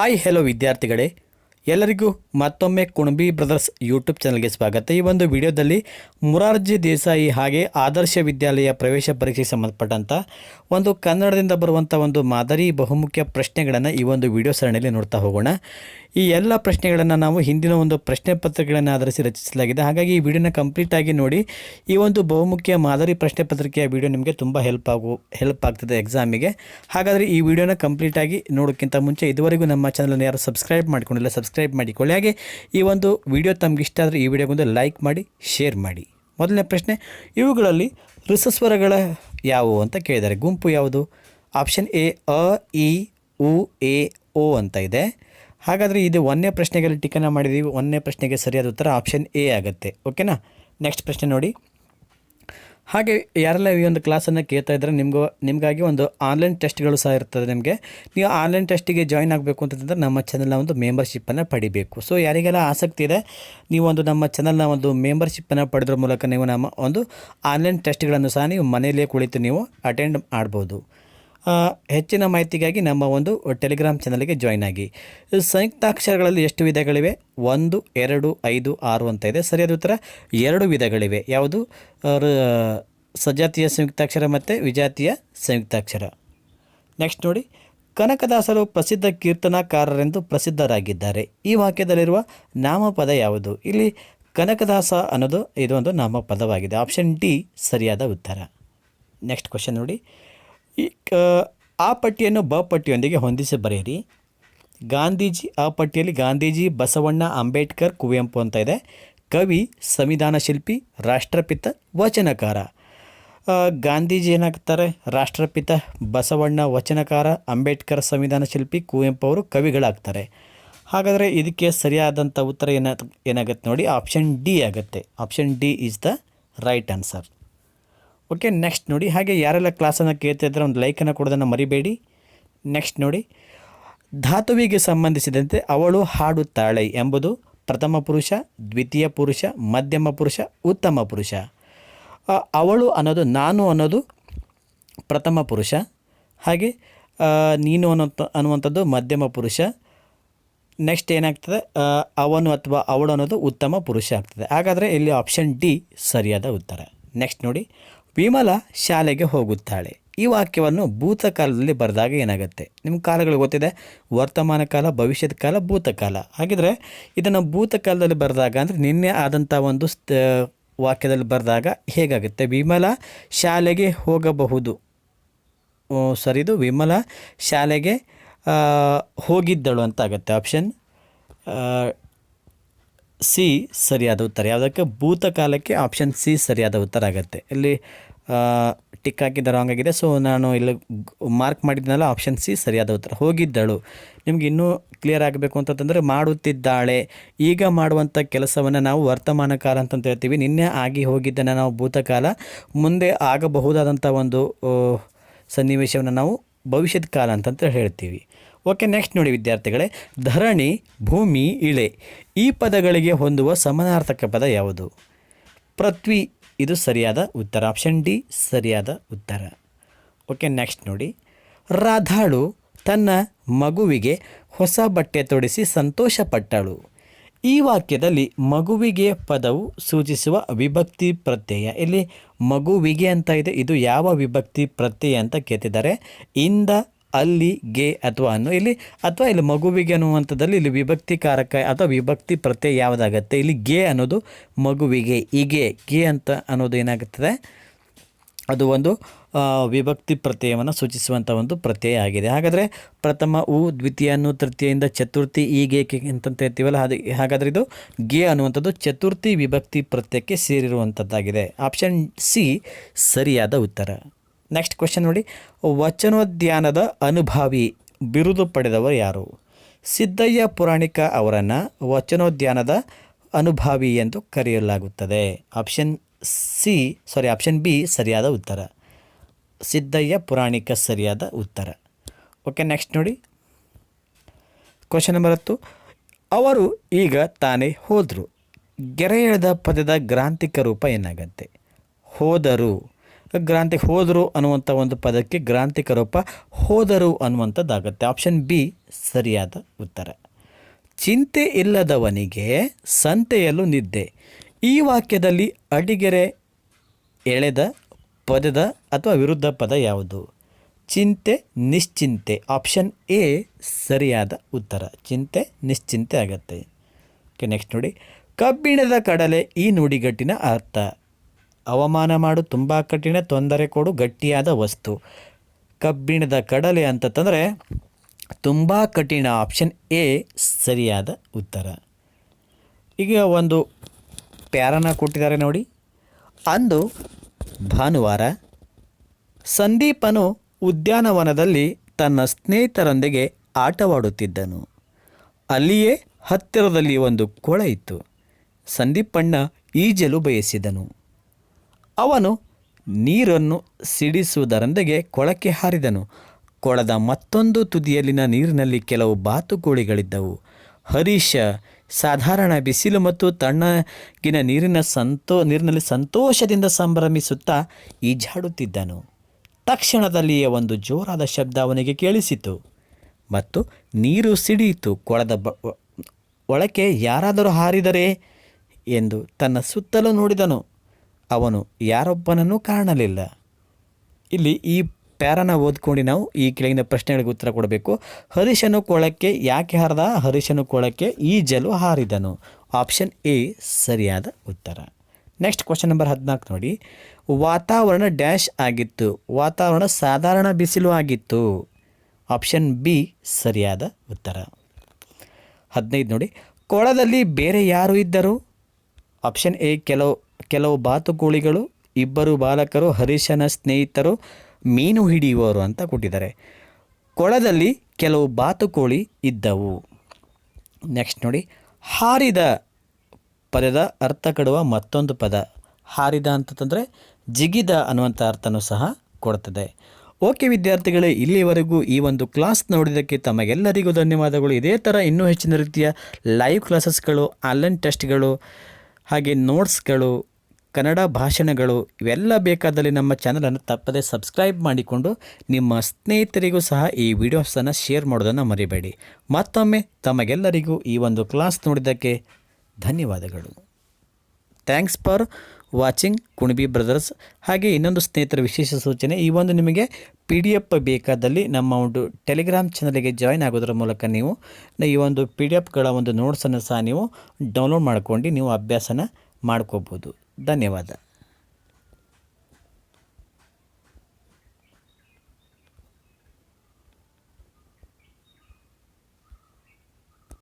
Hi hello ವಿದ್ಯಾರ್ಥಿಗಳೇ. ಎಲ್ಲರಿಗೂ ಮತ್ತೊಮ್ಮೆ ಕುಣಬಿ ಬ್ರದರ್ಸ್ ಯೂಟ್ಯೂಬ್ ಚಾನಲ್ಗೆ ಸ್ವಾಗತ. ಈ ಒಂದು ವಿಡಿಯೋದಲ್ಲಿ ಮುರಾರ್ಜಿ ದೇಸಾಯಿ ಹಾಗೆ ಆದರ್ಶ ವಿದ್ಯಾಲಯ ಪ್ರವೇಶ ಪರೀಕ್ಷೆಗೆ ಸಂಬಂಧಪಟ್ಟಂಥ ಒಂದು ಕನ್ನಡದಿಂದ ಬರುವಂಥ ಒಂದು ಮಾದರಿ ಬಹುಮುಖ್ಯ ಪ್ರಶ್ನೆಗಳನ್ನು ಈ ಒಂದು ವಿಡಿಯೋ ಸರಣಿಯಲ್ಲಿ ನೋಡ್ತಾ ಹೋಗೋಣ. ಈ ಎಲ್ಲ ಪ್ರಶ್ನೆಗಳನ್ನು ನಾವು ಹಿಂದಿನ ಒಂದು ಪ್ರಶ್ನೆ ಪತ್ರಿಕೆಗಳನ್ನು ಆಧರಿಸಿ ರಚಿಸಲಾಗಿದೆ. ಹಾಗಾಗಿ ಈ ವಿಡಿಯೋನ ಕಂಪ್ಲೀಟ್ ಆಗಿ ನೋಡಿ. ಈ ಒಂದು ಬಹುಮುಖ್ಯ ಮಾದರಿ ಪ್ರಶ್ನೆ ಪತ್ರಿಕೆಯ ವಿಡಿಯೋ ನಿಮಗೆ ತುಂಬ ಹೆಲ್ಪ್ ಆಗು ಹೆಲ್ಪ್ ಆಗ್ತದೆ ಎಕ್ಸಾಮಿಗೆ ಹಾಗಾದರೆ ಈ ವಿಡಿಯೋನ ಕಂಪ್ಲೀಟಾಗಿ ನೋಡೋಕ್ಕಿಂತ ಮುಂಚೆ ಇದುವರೆಗೂ ನಮ್ಮ ಚಾನಲನ್ನು ಯಾರು ಸಬ್ಸ್ಕ್ರೈಬ್ ಮಾಡಿಕೊಂಡಿಲ್ಲ ಸಬ್ಸ್ಕ್ರೈಬ್ ಮಾಡಿಕೊಳ್ಳಿ. ಹಾಗೆ ಈ ಒಂದು ವಿಡಿಯೋ ತಮ್ಗೆ ಇಷ್ಟ ಆದರೆ ಈ ವಿಡಿಯೋಗೊಂದು ಲೈಕ್ ಮಾಡಿ ಶೇರ್ ಮಾಡಿ. ಮೊದಲನೇ ಪ್ರಶ್ನೆ, ಇವುಗಳಲ್ಲಿ ಋಸಸ್ವರಗಳ ಯಾವುವು ಅಂತ ಕೇಳಿದ್ದಾರೆ. ಗುಂಪು ಯಾವುದು? ಆಪ್ಷನ್ ಎ ಅ, ಇ, ಉ, ಎ, ಓ ಅಂತ ಇದೆ. ಹಾಗಾದರೆ ಇದು ಒಂದನೇ ಪ್ರಶ್ನೆಗೆ ಟಿಕನ ಮಾಡಿದ್ದೀವಿ ಒಂದನೇ ಪ್ರಶ್ನೆಗೆ ಸರಿಯಾದ ಉತ್ತರ ಆಪ್ಷನ್ ಎ ಆಗುತ್ತೆ. ಓಕೆನಾ ನೆಕ್ಸ್ಟ್ ಪ್ರಶ್ನೆ ನೋಡಿ. ಹಾಗೆ ಯಾರೆಲ್ಲ ಈ ಒಂದು ಕ್ಲಾಸನ್ನು ಕೇಳ್ತಾ ಇದ್ದರೆ ನಿಮಗೂ, ನಿಮಗಾಗಿ ಒಂದು ಆನ್ಲೈನ್ ಟೆಸ್ಟ್ಗಳು ಸಹ ಇರ್ತದೆ ನಿಮಗೆ. ನೀವು ಆನ್ಲೈನ್ ಟೆಸ್ಟಿಗೆ ಜಾಯ್ನ್ ಆಗಬೇಕು ಅಂತಂದರೆ ನಮ್ಮ ಚಾನಲ್ನ ಒಂದು ಮೆಂಬರ್ಶಿಪ್ಪನ್ನು ಪಡಿಬೇಕು. ಸೊ ಯಾರಿಗೆಲ್ಲ ಆಸಕ್ತಿ ಇದೆ, ನೀವು ಒಂದು ನಮ್ಮ ಚಾನಲ್ನ ಒಂದು ಮೆಂಬರ್ಶಿಪ್ಪನ್ನು ಪಡೆದ್ರ ಮೂಲಕ ನೀವು ನಮ್ಮ ಒಂದು ಆನ್ಲೈನ್ ಟೆಸ್ಟ್ಗಳನ್ನು ಸಹ ನೀವು ಮನೆಯಲ್ಲೇ ಕುಳಿತು ನೀವು ಅಟೆಂಡ್ ಮಾಡ್ಬೋದು. ಹೆಚ್ಚಿನ ಮಾಹಿತಿಗಾಗಿ ನಮ್ಮ ಒಂದು ಟೆಲಿಗ್ರಾಮ್ ಚಾನಲ್ಗೆ ಜಾಯ್ನ್ ಆಗಿ. ಸಂಯುಕ್ತಾಕ್ಷರಗಳಲ್ಲಿ ಎಷ್ಟು ವಿಧಗಳಿವೆ? ಒಂದು, ಎರಡು, ಐದು, ಆರು ಅಂತ ಇದೆ. ಸರಿಯಾದ ಉತ್ತರ? ಎರಡು ವಿಧಗಳಿವೆ. ಯಾವುದು? ಸಜಾತಿಯ ಸಂಯುಕ್ತಾಕ್ಷರ ಮತ್ತು ವಿಜಾತಿಯ ಸಂಯುಕ್ತಾಕ್ಷರ. ನೆಕ್ಸ್ಟ್ ನೋಡಿ. ಕನಕದಾಸರು ಪ್ರಸಿದ್ಧ ಕೀರ್ತನಾಕಾರರೆಂದು ಪ್ರಸಿದ್ಧರಾಗಿದ್ದಾರೆ. ಈ ವಾಕ್ಯದಲ್ಲಿರುವ ನಾಮಪದ ಯಾವುದು? ಇಲ್ಲಿ ಕನಕದಾಸ ಅನ್ನೋದು, ಇದೊಂದು ನಾಮಪದವಾಗಿದೆ. ಆಪ್ಷನ್ ಡಿ ಸರಿಯಾದ ಉತ್ತರ. ನೆಕ್ಸ್ಟ್ ಕ್ವಶನ್ ನೋಡಿ. ಈ ಆ ಪಟ್ಟಿಯನ್ನು ಬ ಪಟ್ಟಿಯೊಂದಿಗೆ ಹೊಂದಿಸಿ ಬರೆಯಿರಿ. ಗಾಂಧೀಜಿ, ಆ ಪಟ್ಟಿಯಲ್ಲಿ ಗಾಂಧೀಜಿ, ಬಸವಣ್ಣ ಅಂಬೇಡ್ಕರ್ ಕುವೆಂಪು ಅಂತ ಇದೆ. ಕವಿ, ಸಂವಿಧಾನ ಶಿಲ್ಪಿ, ರಾಷ್ಟ್ರಪಿತ, ವಚನಕಾರ. ಗಾಂಧೀಜಿ ಏನಾಗ್ತಾರೆ? ರಾಷ್ಟ್ರಪಿತ, ಬಸವಣ್ಣ ವಚನಕಾರ, ಅಂಬೇಡ್ಕರ್ ಸಂವಿಧಾನ ಶಿಲ್ಪಿ, ಕುವೆಂಪು ಅವರು ಕವಿಗಳಾಗ್ತಾರೆ. ಹಾಗಾದರೆ ಇದಕ್ಕೆ ಸರಿಯಾದಂಥ ಉತ್ತರ ಏನ ಏನಾಗುತ್ತೆ ನೋಡಿ, ಆಪ್ಷನ್ ಡಿ ಆಗುತ್ತೆ. Option D is the right answer. Okay next ನೋಡಿ. ಹಾಗೆ ಯಾರೆಲ್ಲ ಕ್ಲಾಸನ್ನು ಕೇಳ್ತಾ ಇದ್ದರೆ ಒಂದು ಲೈಕನ್ನು ಕೊಡೋದನ್ನು ಮರಿಬೇಡಿ. ನೆಕ್ಸ್ಟ್ ನೋಡಿ. ಧಾತುವಿಗೆ ಸಂಬಂಧಿಸಿದಂತೆ ಅವಳು ಹಾಡುತ್ತಾಳೆ ಎಂಬುದು ಪ್ರಥಮ ಪುರುಷ, ದ್ವಿತೀಯ ಪುರುಷ, ಮಧ್ಯಮ ಪುರುಷ, ಉತ್ತಮ ಪುರುಷ. ಅವಳು ಅನ್ನೋದು ನಾನು ಅನ್ನೋದು ಪ್ರಥಮ ಪುರುಷ. ಹಾಗೆ ನೀನು ಅನ್ನೋ ಅನ್ನುವಂಥದ್ದು ಮಧ್ಯಮ ಪುರುಷ. ನೆಕ್ಸ್ಟ್ ಏನಾಗ್ತದೆ? ಅವನು ಅಥವಾ ಅವಳು ಅನ್ನೋದು ಉತ್ತಮ ಪುರುಷ ಆಗ್ತದೆ. ಹಾಗಾದರೆ ಇಲ್ಲಿ ಆಪ್ಷನ್ ಡಿ ಸರಿಯಾದ ಉತ್ತರ. ನೆಕ್ಸ್ಟ್ ನೋಡಿ. ವಿಮಲ ಶಾಲೆಗೆ ಹೋಗುತ್ತಾಳೆ. ಈ ವಾಕ್ಯವನ್ನು ಭೂತಕಾಲದಲ್ಲಿ ಬರೆದಾಗ ಏನಾಗುತ್ತೆ? ನಿಮ್ಮ ಕಾಲಗಳು ಗೊತ್ತಿದೆ? ವರ್ತಮಾನ ಕಾಲ, ಭವಿಷ್ಯದ ಕಾಲ, ಭೂತಕಾಲ. ಹಾಗಿದ್ರೆ ಇದನ್ನು ಭೂತಕಾಲದಲ್ಲಿ ಬರೆದಾಗ ಅಂದರೆ ನಿನ್ನೆ ಆದಂಥ ಒಂದು ವಾಕ್ಯದಲ್ಲಿ ಬರೆದಾಗ ಹೇಗಾಗುತ್ತೆ? ವಿಮಲ ಶಾಲೆಗೆ ಹೋಗಬಹುದು. ಸರಿದು ವಿಮಲ ಶಾಲೆಗೆ ಹೋಗಿದ್ದಳು ಅಂತ ಆಗುತ್ತೆ. ಆಪ್ಷನ್ ಸಿ ಸರಿಯಾದ ಉತ್ತರ. ಯಾವುದಕ್ಕೆ? ಭೂತಕಾಲಕ್ಕೆ ಆಪ್ಷನ್ ಸಿ ಸರಿಯಾದ ಉತ್ತರ ಆಗುತ್ತೆ. ಇಲ್ಲಿ ಟಿಕ್ ಹಾಕಿದ ರಾಂಗ್ ಆಗಿದೆ. ಸೊ ನಾನು ಇಲ್ಲಿ ಮಾರ್ಕ್ ಮಾಡಿದ್ನಲ್ಲ ಆಪ್ಷನ್ ಸಿ ಸರಿಯಾದ ಉತ್ತರ. ಹೋಗಿದ್ದಳು. ನಿಮ್ಗೆ ಇನ್ನೂ ಕ್ಲಿಯರ್ ಆಗಬೇಕು ಅಂತಂದರೆ ಮಾಡುತ್ತಿದ್ದಾಳೆ. ಈಗ ಮಾಡುವಂಥ ಕೆಲಸವನ್ನು ನಾವು ವರ್ತಮಾನ ಕಾಲ ಅಂತಂತ ಹೇಳ್ತೀವಿ. ನಿನ್ನೆ ಆಗಿ ಹೋಗಿದ್ದನ್ನು ನಾವು ಭೂತಕಾಲ ಮುಂದೆ ಆಗಬಹುದಾದಂಥ ಒಂದು ಸನ್ನಿವೇಶವನ್ನು ನಾವು ಭವಿಷ್ಯದ ಕಾಲ ಅಂತಂತ ಹೇಳ್ತೀವಿ. ಓಕೆ ನೆಕ್ಸ್ಟ್ ನೋಡಿ ವಿದ್ಯಾರ್ಥಿಗಳೇ. ಧರಣಿ, ಭೂಮಿ, ಇಳೆ. ಈ ಪದಗಳಿಗೆ ಹೊಂದುವ ಸಮಾನಾರ್ಥಕ ಪದ ಯಾವುದು? ಪೃಥ್ವಿ, ಇದು ಸರಿಯಾದ ಉತ್ತರ. ಆಪ್ಷನ್ ಡಿ ಸರಿಯಾದ ಉತ್ತರ. ಓಕೆ ನೆಕ್ಸ್ಟ್ ನೋಡಿ. ರಾಧಾಳು ತನ್ನ ಮಗುವಿಗೆ ಹೊಸ ಬಟ್ಟೆ ತೊಡಿಸಿ ಸಂತೋಷಪಟ್ಟಳು. ಈ ವಾಕ್ಯದಲ್ಲಿ ಮಗುವಿಗೆ ಪದವು ಸೂಚಿಸುವ ವಿಭಕ್ತಿ ಪ್ರತ್ಯಯ. ಇಲ್ಲಿ ಮಗುವಿಗೆ ಅಂತ ಇದೆ, ಇದು ಯಾವ ವಿಭಕ್ತಿ ಪ್ರತ್ಯಯ ಅಂತ ಕೇಳ್ತಿದ್ದಾರೆ. ಇಂದ ಅಲ್ಲಿ ಗೆ ಅಥವಾ ಅನ್ನು. ಇಲ್ಲಿ ಅಥವಾ ಇಲ್ಲಿ ಮಗುವಿಗೆ ಅನ್ನುವಂಥದ್ದಲ್ಲಿ ಇಲ್ಲಿ ವಿಭಕ್ತಿ ಕಾರಕ ಅಥವಾ ವಿಭಕ್ತಿ ಪ್ರತ್ಯಯ ಯಾವುದಾಗುತ್ತೆ? ಇಲ್ಲಿ ಗೆ ಅನ್ನೋದು ಮಗುವಿಗೆ, ಹೀಗೆ ಗೆ ಅಂತ ಅನ್ನೋದು ಏನಾಗುತ್ತದೆ? ಅದು ಒಂದು ವಿಭಕ್ತಿ ಪ್ರತ್ಯಯವನ್ನು ಸೂಚಿಸುವಂಥ ಒಂದು ಪ್ರತ್ಯಯ ಆಗಿದೆ. ಹಾಗಾದರೆ ಪ್ರಥಮ ಉ ದ್ವಿತೀಯನು ತೃತೀಯಿಂದ ಚತುರ್ಥಿ, ಹೀಗೆ ಅಂತಂತ ಹೇಳ್ತೀವಲ್ಲ ಅದು ಹಾಗಾದರೆ ಇದು ಗೆ ಅನ್ನುವಂಥದ್ದು ಚತುರ್ಥಿ ವಿಭಕ್ತಿ ಪ್ರತ್ಯಯಕ್ಕೆ ಸೇರಿರುವಂಥದ್ದಾಗಿದೆ. ಆಪ್ಷನ್ ಸಿ, ಸರಿಯಾದ ಉತ್ತರ. ನೆಕ್ಸ್ಟ್ ಕ್ವೆಶನ್ ನೋಡಿ. ವಚನೋದ್ಯಾನದ ಅನುಭಾವಿ ಬಿರುದು ಪಡೆದವರು ಯಾರು? ಸಿದ್ದಯ್ಯ ಪುರಾಣಿಕ ಅವರನ್ನು ವಚನೋದ್ಯಾನದ ಅನುಭಾವಿ ಎಂದು ಕರೆಯಲಾಗುತ್ತದೆ. Option C sorry option B ಸರಿಯಾದ ಉತ್ತರ. ಸಿದ್ದಯ್ಯ ಪುರಾಣಿಕ ಸರಿಯಾದ ಉತ್ತರ. ಓಕೆ ನೆಕ್ಸ್ಟ್ ನೋಡಿ. ಕ್ವಶನ್ ನಂಬರ್ ಹತ್ತು. ಅವರು ಈಗ ತಾನೇ ಹೋದರು. ಗೆರೆ ಪದದ ಗ್ರಾಂಥಿಕ ರೂಪ ಏನಾಗತ್ತೆ? ಹೋದರು. ಗ್ರಾಂಥಿಕ ಹೋದರು ಅನ್ನುವಂಥ ಒಂದು ಪದಕ್ಕೆ ಗ್ರಾಂಥಿಕ ರೂಪ ಹೋದರು ಅನ್ನುವಂಥದ್ದಾಗುತ್ತೆ. ಆಪ್ಷನ್ ಬಿ ಸರಿಯಾದ ಉತ್ತರ. ಚಿಂತೆ ಇಲ್ಲದವನಿಗೆ ಸಂತೆಯಲ್ಲೂ ನಿದ್ದೆ. ಈ ವಾಕ್ಯದಲ್ಲಿ ಅಡಿಗೆರೆ ಎಳೆದ ಪದದ ಅಥವಾ ವಿರುದ್ಧ ಪದ ಯಾವುದು? ಚಿಂತೆ, ನಿಶ್ಚಿಂತೆ. ಆಪ್ಷನ್ ಎ ಸರಿಯಾದ ಉತ್ತರ. ಚಿಂತೆ, ನಿಶ್ಚಿಂತೆ ಆಗತ್ತೆ. ಓಕೆ ನೆಕ್ಸ್ಟ್ ನೋಡಿ. ಕಬ್ಬಿಣದ ಕಡಲೆ ಈ ನುಡಿಗಟ್ಟಿನ ಅರ್ಥ. ಅವಮಾನ ಮಾಡು, ತುಂಬ ಕಠಿಣ, ತೊಂದರೆ ಕೊಡು, ಗಟ್ಟಿಯಾದ ವಸ್ತು. ಕಬ್ಬಿಣದ ಕಡಲೆ ಅಂತಂದರೆ ತುಂಬ ಕಠಿಣ ಆಪ್ಷನ್ ಎ ಸರಿಯಾದ ಉತ್ತರ. ಈಗ ಒಂದು ಪ್ಯಾರನ ಕೊಟ್ಟಿದ್ದಾರೆ ನೋಡಿ. ಅಂದು ಭಾನುವಾರ ಸಂದೀಪನು ಉದ್ಯಾನವನದಲ್ಲಿ ತನ್ನ ಸ್ನೇಹಿತರೊಂದಿಗೆ ಆಟವಾಡುತ್ತಿದ್ದನು. ಅಲ್ಲಿಯೇ ಹತ್ತಿರದಲ್ಲಿ ಒಂದು ಕೊಳ ಇತ್ತು. ಸಂದೀಪಣ್ಣ ಈಜಲು ಬಯಸಿದನು. ಅವನು ನೀರನ್ನು ಸಿಡಿಸುವುದರೊಂದಿಗೆ ಕೊಳಕ್ಕೆ ಹಾರಿದನು. ಕೊಳದ ಮತ್ತೊಂದು ತುದಿಯಲ್ಲಿನ ನೀರಿನಲ್ಲಿ ಕೆಲವು ಬಾತುಕೋಳಿಗಳಿದ್ದವು. ಹರೀಶ ಸಾಧಾರಣ ಬಿಸಿಲು ಮತ್ತು ತಣ್ಣಗಿನ ನೀರಿನ ಸಂತೋ, ನೀರಿನಲ್ಲಿ ಸಂತೋಷದಿಂದ ಸಂಭ್ರಮಿಸುತ್ತಾ ಈಜಾಡುತ್ತಿದ್ದನು. ತಕ್ಷಣದಲ್ಲಿಯೇ ಒಂದು ಜೋರಾದ ಶಬ್ದ ಅವನಿಗೆ ಕೇಳಿಸಿತು. ಮತ್ತು ನೀರು ಸಿಡಿಯಿತು, ಕೊಳದ ಬ, ಒಳಕ್ಕೆ ಯಾರಾದರೂ ಹಾರಿದರೆ ಎಂದು ತನ್ನ ಸುತ್ತಲೂ ನೋಡಿದನು. ಅವನು ಯಾರೊಬ್ಬನನ್ನು ಕಾಣಲಿಲ್ಲ. ಇಲ್ಲಿ ಈ ಪ್ಯಾರನ ಓದ್ಕೊಂಡು ನಾವು ಈ ಕೆಳಗಿನ ಪ್ರಶ್ನೆಗಳಿಗೆ ಉತ್ತರ ಕೊಡಬೇಕು. ಹರಿಶನು ಕೊಳಕ್ಕೆ ಯಾಕೆ ಹಾರದ? ಹರಿಶನು ಕೊಳಕ್ಕೆ ಈಜಲು ಹಾರಿದನು. ಆಪ್ಷನ್ ಎ ಸರಿಯಾದ ಉತ್ತರ. ನೆಕ್ಸ್ಟ್ ಕ್ವಶನ್ ನಂಬರ್ ಹದಿನಾಲ್ಕು ನೋಡಿ. ವಾತಾವರಣ ಡ್ಯಾಶ್ ಆಗಿತ್ತು. ವಾತಾವರಣ ಸಾಧಾರಣ ಬಿಸಿಲು ಆಗಿತ್ತು. ಆಪ್ಷನ್ ಬಿ ಸರಿಯಾದ ಉತ್ತರ. ಹದಿನೈದು ನೋಡಿ. ಕೊಳದಲ್ಲಿ ಬೇರೆ ಯಾರು ಇದ್ದರು? ಆಪ್ಷನ್ ಎ ಕೆಲವು ಕೆಲವು ಬಾತುಕೋಳಿಗಳು, ಇಬ್ಬರು ಬಾಲಕರು, ಹರೀಶನ ಸ್ನೇಹಿತರು ಮೀನು ಹಿಡಿಯುವವರು ಅಂತ ಕೊಟ್ಟಿದ್ದಾರೆ. ಕೊಳದಲ್ಲಿ ಕೆಲವು ಬಾತುಕೋಳಿ ಇದ್ದವು. ನೆಕ್ಸ್ಟ್ ನೋಡಿ, ಹಾರಿದ ಪದದ ಅರ್ಥ ಕೊಡುವ ಮತ್ತೊಂದು ಪದ. ಹಾರಿದ ಅಂತಂದರೆ ಜಿಗಿದ ಅನ್ನುವಂಥ ಅರ್ಥನೂ ಸಹ ಕೊಡ್ತದೆ. ಓಕೆ ವಿದ್ಯಾರ್ಥಿಗಳೇ, ಇಲ್ಲಿವರೆಗೂ ಈ ಒಂದು ಕ್ಲಾಸ್ ನೋಡಿದ್ದಕ್ಕೆ ತಮಗೆಲ್ಲರಿಗೂ ಧನ್ಯವಾದಗಳು. ಇದೇ ಥರ ಇನ್ನೂ ಹೆಚ್ಚಿನ ರೀತಿಯ ಲೈವ್ ಕ್ಲಾಸಸ್ಗಳು ಆನ್ಲೈನ್ ಟೆಸ್ಟ್ಗಳು ಹಾಗೆ ನೋಟ್ಸ್ಗಳು ಕನ್ನಡ ಭಾಷಣಗಳು ಇವೆಲ್ಲ ಬೇಕಾದಲ್ಲಿ ನಮ್ಮ ಚಾನಲನ್ನು ತಪ್ಪದೇ ಸಬ್ಸ್ಕ್ರೈಬ್ ಮಾಡಿಕೊಂಡು ನಿಮ್ಮ ಸ್ನೇಹಿತರಿಗೂ ಸಹ ಈ ವಿಡಿಯೋಸನ್ನು ಶೇರ್ ಮಾಡೋದನ್ನು ಮರಿಬೇಡಿ. ಮತ್ತೊಮ್ಮೆ ತಮಗೆಲ್ಲರಿಗೂ ಈ ಒಂದು ಕ್ಲಾಸ್ ನೋಡಿದ್ದಕ್ಕೆ ಧನ್ಯವಾದಗಳು. Thanks for watching Kunabi brothers. ಹಾಗೆ ಇನ್ನೊಂದು ಸ್ನೇಹಿತರ ವಿಶೇಷ ಸೂಚನೆ, ಈ ಒಂದು ನಿಮಗೆ ಪಿ ಡಿ ಎಫ್ ಬೇಕಾದಲ್ಲಿ ನಮ್ಮ ಒಂದು ಟೆಲಿಗ್ರಾಮ್ ಚಾನಲಿಗೆ ಜಾಯ್ನ್ ಆಗೋದ್ರ ಮೂಲಕ ನೀವು ಈ ಒಂದು ಪಿ ಡಿ ಎಫ್ಗಳ ಒಂದು ನೋಟ್ಸನ್ನು ಸಹ ನೀವು ಡೌನ್ಲೋಡ್ ಮಾಡ್ಕೊಂಡು ನೀವು ಅಭ್ಯಾಸನ ಮಾಡ್ಕೋಬೋದು. ధన్యవాదాలు